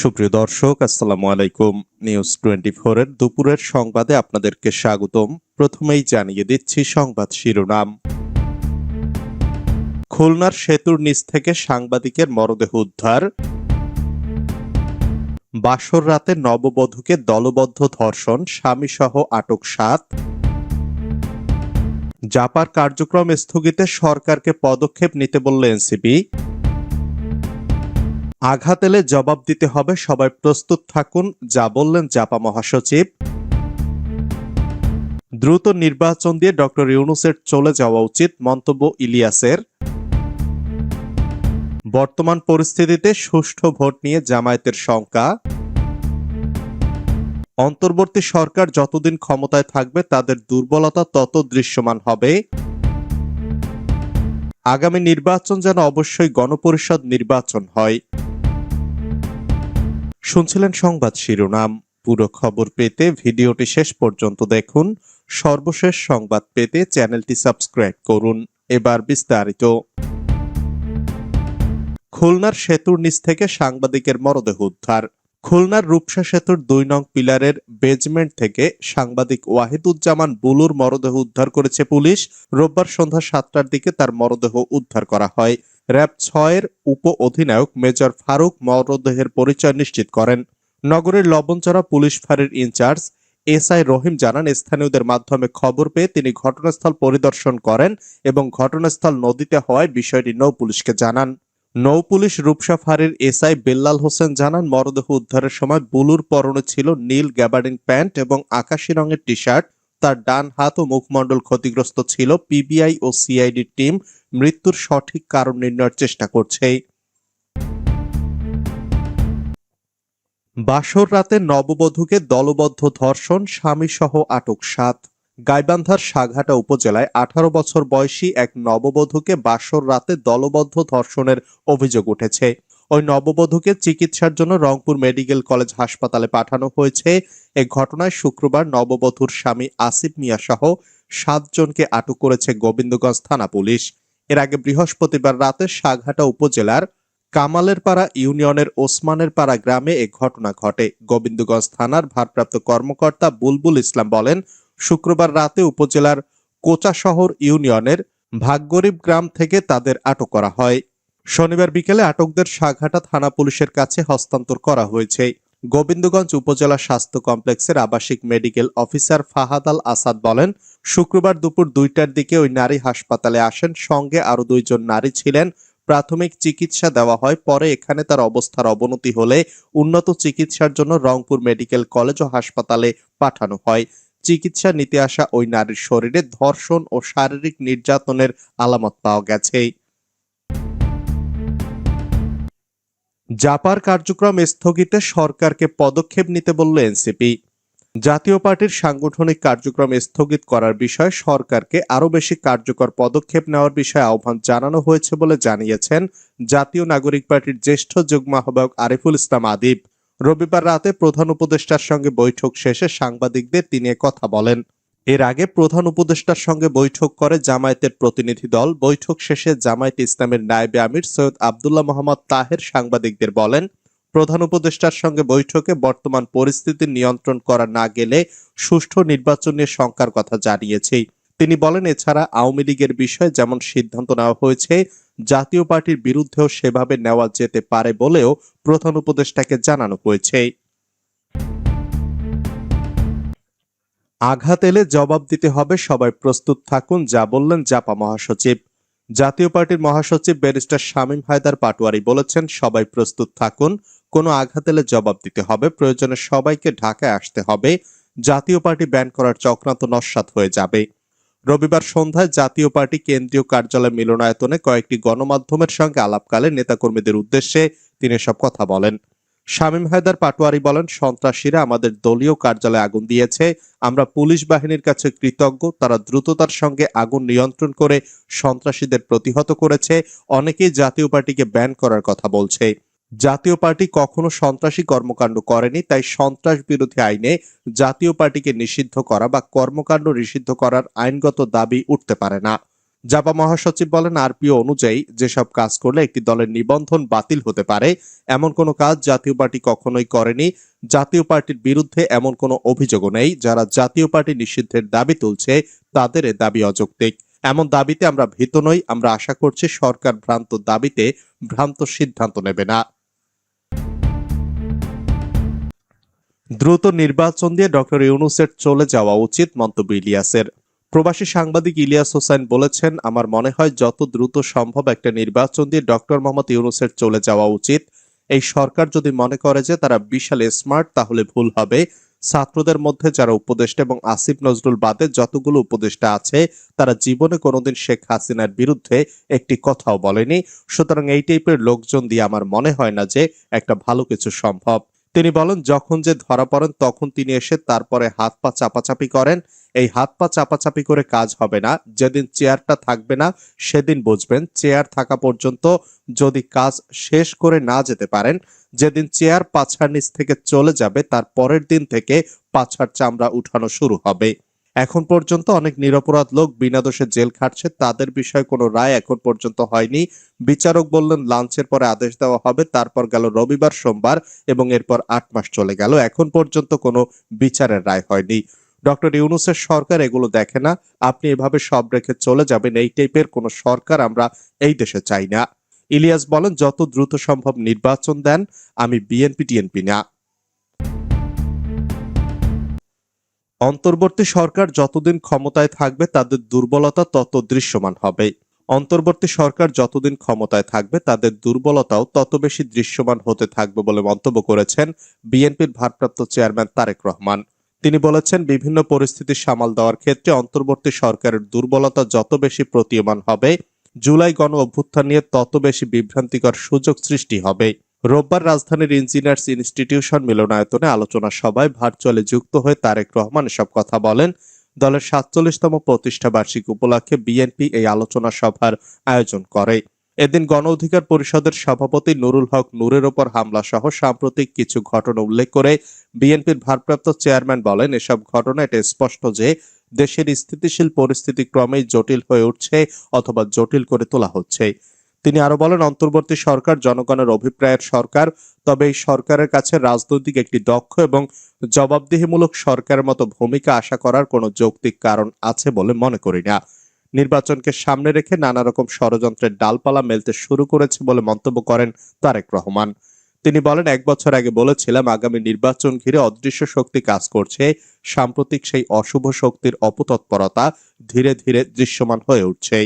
সুপ্রিয় দর্শক, আসসালামু আলাইকুম। নিউজ টোয়েন্টি এর দুপুরের সংবাদে আপনাদেরকে স্বাগতম। প্রথমেই জানিয়ে দিচ্ছি সংবাদ শিরোনাম। খুলনার সেতুর নিচ থেকে সাংবাদিকের মরদেহ উদ্ধার। বাসর রাতে নববধূকে দলবদ্ধ ধর্ষণ, স্বামীসহ আটক সাত। জাপার কার্যক্রম স্থগিতে সরকারকে পদক্ষেপ নিতে বলল এনসিপি। আঘাত এলে জবাব দিতে হবে। সবাই প্রস্তুত থাকুন, যা বললেন জাপা মহাসচিব। দ্রুত নির্বাচন দিয়ে ডক্টর ইউনুসের চলে যাওয়া উচিত মন্তব্য ইলিয়াসের। বর্তমান পরিস্থিতিতে সুষ্ঠু ভোট নিয়ে জামায়াতের শঙ্কা। অন্তর্বর্তী সরকার যতদিন ক্ষমতায় থাকবে, তাদের দুর্বলতা তত দৃশ্যমান হবে। আগামী নির্বাচন যেন অবশ্যই গণপরিষদ নির্বাচন হয়। শুনছিলেন সংবাদ শিরোনাম। পুরো খবর পেতে ভিডিওটি শেষ পর্যন্ত দেখুন। সর্বশেষ সংবাদ পেতে চ্যানেলটি সাবস্ক্রাইব করুন। এবার বিস্তারিত। খুলনার সেতুর নিচ থেকে সাংবাদিকের মরদেহ উদ্ধার। খুলনার রূপসা সেতুর দুই নং পিলারের বেজমেন্ট থেকে সাংবাদিক ওয়াহিদুজ্জামান বুলুর মরদেহ উদ্ধার করেছে পুলিশ। রোববার সন্ধ্যা সাতটার দিকে তার মরদেহ উদ্ধার করা হয়। র্যাব ছয়ের উপ অধিনায়ক মেজর ফারুক মরদেহের পরিচয় নিশ্চিত করেন। নগরের লবণচড়া পুলিশ ফাঁড়ির ইনচার্জ এসআই রহিম জানান, স্থানীয়দের মাধ্যমে খবর পেয়ে তিনি ঘটনাস্থল পরিদর্শন করেন এবং ঘটনাস্থল নদীতে হওয়ায় বিষয়টি নৌ পুলিশকে জানান। নৌ পুলিশ রূপসা ফাঁড়ির এসআই বেল্লাল হোসেন জানান, মরদেহ উদ্ধারের সময় বুলুর পরনে ছিল নীল গ্যাবার্ডিং প্যান্ট এবং আকাশি রঙের টি শার্ট তার ডান হাত ও মুখমণ্ডল ক্ষতিগ্রস্ত ছিল। পিবিআই ও সিআইডি টিম মৃত্যুর সঠিক কারণ নির্ণয়ের চেষ্টা করছে। বাসর রাতে নববধূকে দলবদ্ধ ধর্ষণ, স্বামীসহ আটক সাত। গাইবান্ধার সাঘাটা উপজেলায় আঠারো বছর বয়সী এক নববধূকে বাসর রাতে দলবদ্ধ ধর্ষণের অভিযোগ উঠেছে। ওই নববধূকে চিকিৎসার জন্য রংপুর মেডিকেল কলেজ হাসপাতালে পাঠানো হয়েছে। এ ঘটনায় শুক্রবার নববধূর স্বামী আসিফ মিয়া সহ সাতজনকে আটক করেছে গোবিন্দগঞ্জ থানা পুলিশ। এর আগে বৃহস্পতিবার রাতে সাঘাটা উপজেলার কামালের পাড়া ইউনিয়নের ওসমানের পাড়া গ্রামে এ ঘটনা ঘটে। গোবিন্দগঞ্জ থানার ভারপ্রাপ্ত কর্মকর্তা বুলবুল ইসলাম বলেন, শুক্রবার রাতে উপজেলার কোচা শহর ইউনিয়নের ভাগ্যরিব গ্রাম থেকে তাদের আটক করা হয়। শনিবার বিকেলে আটকদের সাঘাটা থানা পুলিশের কাছে হস্তান্তর করা হয়েছে। গোবিন্দগঞ্জ উপজেলা স্বাস্থ্য কমপ্লেক্সের আবাসিক মেডিকেল অফিসার ফাহাদ আল আসাদ বলেন, শুক্রবার দুপুর দুইটার দিকে ওই নারী হাসপাতালে আসেন। সঙ্গে আরও দুইজন নারী ছিলেন। প্রাথমিক চিকিৎসা দেওয়া হয়। পরে এখানে তার অবস্থার অবনতি হলে উন্নত চিকিৎসার জন্য রংপুর মেডিকেল কলেজ ও হাসপাতালে পাঠানো হয়। চিকিৎসা নিতে আসা ওই নারীর শরীরে ধর্ষণ ও শারীরিক নির্যাতনের আলামত পাওয়া গেছে। জাপার কার্যক্রম স্থগিতে সরকারকে পদক্ষেপ নিতে বলল এনসিপি। জাতীয় পার্টির সাংগঠনিক কার্যক্রম স্থগিত করার বিষয়ে সরকারকে আরও বেশি কার্যকর পদক্ষেপ নেওয়ার বিষয়ে আহ্বান জানানো হয়েছে বলে জানিয়েছেন জাতীয় নাগরিক পার্টির জ্যেষ্ঠ যুগ্ম আহ্বায়ক আরিফুল ইসলাম আদিব। রবিবার রাতে প্রধান উপদেষ্টার সঙ্গে বৈঠক শেষে সাংবাদিকদের তিনি কথা বলেন। এর আগে প্রধান উপদেষ্টার সঙ্গে বৈঠক করে জামায়াতের প্রতিনিধি দল। বৈঠক শেষে জামায়াত ইসলামের নায়েবে আমির সৈয়দ আবদুল্লাহ মোহাম্মদ তাহের সাংবাদিকদের বলেন, প্রধান উপদেষ্টার সঙ্গে বৈঠকে বর্তমান পরিস্থিতি নিয়ন্ত্রণ করা না গেলে সুষ্ঠু নির্বাচন নিয়ে শঙ্কার কথা জানিয়েছি তিনি বলেন, এছাড়া আওয়ামী লীগের বিষয়ে যেমন সিদ্ধান্ত নেওয়া হয়েছে, জাতীয় পার্টির বিরুদ্ধেও সেভাবে নেওয়া যেতে পারে বলেও প্রধান উপদেষ্টাকে জানানো হয়েছে। আঘাত এলে জবাব দিতে হবে, সবাই প্রস্তুত থাকুন, যা বললেন জাপা মহাসচিব। জাতীয় পার্টির মহাসচিব ব্যারিস্টার শামীম হায়দার পাটোয়ারি বলেছেন, সবাই প্রস্তুত থাকুন, কোনো আঘাত এলে জবাব দিতে হবে, প্রয়োজনে সবাইকে ঢাকায় আসতে হবে, জাতীয় পার্টি ব্যান করার চক্রান্ত নস্বাত হয়ে যাবে। রবিবার সন্ধ্যায় জাতীয় পার্টি কেন্দ্রীয় কার্যালয় মিলনায়তনে কয়েকটি গণমাধ্যমের সঙ্গে আলাপকালে নেতাকর্মীদের উদ্দেশ্যে তিনি সব কথা বলেন। শামীম হায়দার পাটোয়ারি বলেন, সন্ত্রাসীরা আমাদের দলীয় কার্যালয়ে আগুন দিয়েছে। আমরা পুলিশ বাহিনীর কাছে কৃতজ্ঞ। তারা দ্রুততার সঙ্গে আগুন নিয়ন্ত্রণ করে সন্ত্রাসীদের প্রতিহত করেছে। অনেকেই জাতীয় পার্টিকে ব্যান করার কথা বলছে। জাতীয় পার্টি কখনো সন্ত্রাসী কর্মকাণ্ড করেনি, তাই সন্ত্রাস বিরোধী আইনে জাতীয় পার্টিকে নিষিদ্ধ করা বা কর্মকাণ্ড নিষিদ্ধ করার আইনগত দাবি উঠতে পারে না। জাপা মহাসচিব বলেন, আরপিও অনুযায়ী যেসব কাজ করলে একটি দলের নিবন্ধন বাতিল হতে পারে, এমন কোনো কাজ জাতীয় পার্টি কখনোই করেনি। জাতীয় পার্টির বিরুদ্ধে এমন কোনো অভিযোগও নেই, যারা জাতীয় পার্টি নিষিদ্ধের দাবি তুলছে, তাদের দাবি অযৌক্তিক। এমন দাবিতে আমরা ভীত নই, আমরা আশা করছি সরকার ভ্রান্ত দাবিতে ভ্রান্ত সিদ্ধান্ত নেবে না। দ্রুত নির্বাচন দিয়ে ডক্টর ইউনুসের চলে যাওয়া উচিত মন্তব্য ইলিয়াসের। প্রবাসী সাংবাদিক ইলিয়াস হোসেন বলেছেন, আমার মনে হয় যত দ্রুত সম্ভব একটা নির্বাচন দিয়ে ডক্টর মোহাম্মদ ইউনুসের চলে যাওয়া উচিত। এই সরকার যদি মনে করে যে তারা বিশাল স্মার্ট, তাহলে ভুল হবে। ছাত্রদের মধ্যে যারা উপদেষ্টা এবং আসিফ নজরুল বাদে যতগুলো উপদেষ্টা আছে, তারা জীবনে কোনোদিন শেখ হাসিনার বিরুদ্ধে একটি কথাও বলেনি। সুতরাং এই টাইপের লোকজন দিয়ে আমার মনে হয় না যে একটা ভালো কিছু সম্ভব। তিনি বলেন, যখন যে ধরা পড়েন, তখন তিনি এসে তারপরে হাত পা চাপাচাপি করেন। এই হাত পা চাপাচাপি করে কাজ হবে না। যেদিন চেয়ারটা থাকবে না, সেদিন বুঝবেন, চেয়ার থাকা পর্যন্ত যদি কাজ শেষ করে না যেতে পারেন, যেদিন চেয়ার পাছার নিচ থেকে চলে যাবে, তার পরের দিন থেকে পাছার চামড়া উঠানো শুরু হবে। এখন পর্যন্ত অনেক নিরপরাধ লোক বিনা দোষে জেল খাটছে, তাদের বিষয়ে কোনো রায় এখন পর্যন্ত হয়নি। বিচারক বললেন, লাঞ্চের পরে আদেশ দেওয়া হবে, তারপর গেল রবিবার, সোমবার এবং এরপর আট মাস চলে গেল। এখন পর্যন্ত কোনো বিচারের রায় হয়নি। ডক্টর ইউনুসের সরকার এগুলো দেখে না। আপনি এভাবে সব রেখে চলে যাবেন, এই টাইপের কোনো সরকার আমরা এই দেশে চাই না। ইলিয়াস বলেন, যত দ্রুত সম্ভব নির্বাচন দেন, আমি বিএনপি, টিএনপি না। অন্তর্বর্তী সরকার যতদিন ক্ষমতায় থাকবে, তাদের দুর্বলতা তত দৃশ্যমান হবে। অন্তর্বর্তী সরকার যতদিন ক্ষমতায় থাকবে, তাদের দুর্বলতাও তত বেশি দৃশ্যমান হতে থাকবে বলে মন্তব্য করেছেন বিএনপির ভারপ্রাপ্ত চেয়ারম্যান তারেক রহমান। তিনি বলেছেন, বিভিন্ন পরিস্থিতি সামাল দেওয়ার ক্ষেত্রে অন্তর্বর্তী সরকারের দুর্বলতা যত বেশি প্রতীয়মান হবে, জুলাই গণ অভ্যুত্থান নিয়ে তত বেশি বিভ্রান্তিকর সুযোগ সৃষ্টি হবে। রোববার রাজধানীর ইঞ্জিনিয়ার্স ইনস্টিটিউশন মিলনায়তনে আলোচনা সভায় ভার্চুয়ালি যুক্ত হয়ে তারেক রহমান এসব কথা বলেন। দলের সাতচল্লিশতম প্রতিষ্ঠা বার্ষিকী উপলক্ষে বিএনপি এই আলোচনা সভার আয়োজন করে। এদিন গণ অধিকার পরিষদের সভাপতি নুরুল হক নূরের ওপর হামলা সহ সাম্প্রতিক কিছু ঘটনা উল্লেখ করে বিএনপির ভারপ্রাপ্ত চেয়ারম্যান বলেন, এসব ঘটনা এটা স্পষ্ট যে দেশের স্থিতিশীল পরিস্থিতি ক্রমেই জটিল হয়ে উঠছে অথবা জটিল করে তোলা হচ্ছে। তিনি আরও বলেন, অন্তর্বর্তী সরকার জনগণের অভিপ্রায়ের সরকার, তবে এই সরকারের কাছে রাজনৈতিক একটি দক্ষ এবং জবাবদিহিমূলক সরকারের মতো ভূমিকা আশা করার কোনো যৌক্তিক কারণ আছে বলে মনে করি না। নির্বাচনকে সামনে রেখে নানা রকম ষড়যন্ত্রের ডালপালা মেলতে শুরু করেছে বলে মন্তব্য করেন তারেক রহমান। তিনি বলেন, এক বছর আগে বলেছিলাম, আগামী নির্বাচন ঘিরে অদৃশ্য শক্তি কাজ করছে। সাম্প্রতিক সেই অশুভ শক্তির অপতৎপরতা ধীরে ধীরে দৃশ্যমান হয়ে উঠছে।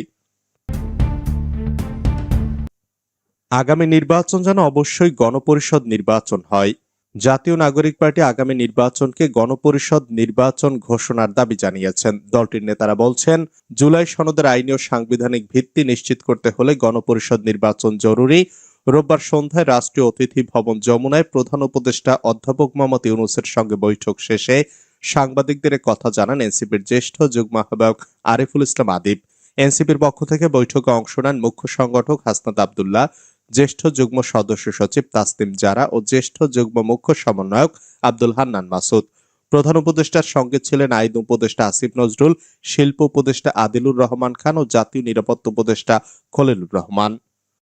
আগামী নির্বাচন যেন অবশ্যই গণপরিষদ নির্বাচন হয়। জাতীয় নাগরিক পার্টি আগামী নির্বাচনকে গণপরিষদ নির্বাচন ঘোষণার দাবি জানিয়েছেন। দলটির নেতারা বলছেন, জুলাই সনদের আইনি ও সাংবিধানিক ভিত্তি নিশ্চিত করতে হলে গণপরিষদ নির্বাচন জরুরি। রোববার সন্ধ্যায় রাষ্ট্রীয় অতিথি ভবন যমুনায় প্রধান উপদেষ্টা অধ্যাপক মোহাম্মদ ইউনুসের সঙ্গে বৈঠক শেষে সাংবাদিকদের কথা জানান এনসিপির জ্যেষ্ঠ যুগ্ম আহ্বায়ক আরিফুল ইসলাম আদিব। এনসিপির পক্ষ থেকে বৈঠকে অংশ নেন মুখ্য সংগঠক হাসনাত আবদুল্লাহ। জ্যেষ্ঠ যুগ্ম সদস্য সচিব তাসলিম জারা ও জ্যেষ্ঠ যুগ্ম মুখ্য সমন্বয়ক আব্দুল হান্নান মাসুদ। প্রধান উপদেষ্টার সঙ্গে ছিলেন আইন উপদেষ্টা আসিফ নজরুল, শিল্প উপদেষ্টা আদিলুর রহমান খান ও জাতীয় নিরাপত্তা উপদেষ্টা খলিলুর রহমান।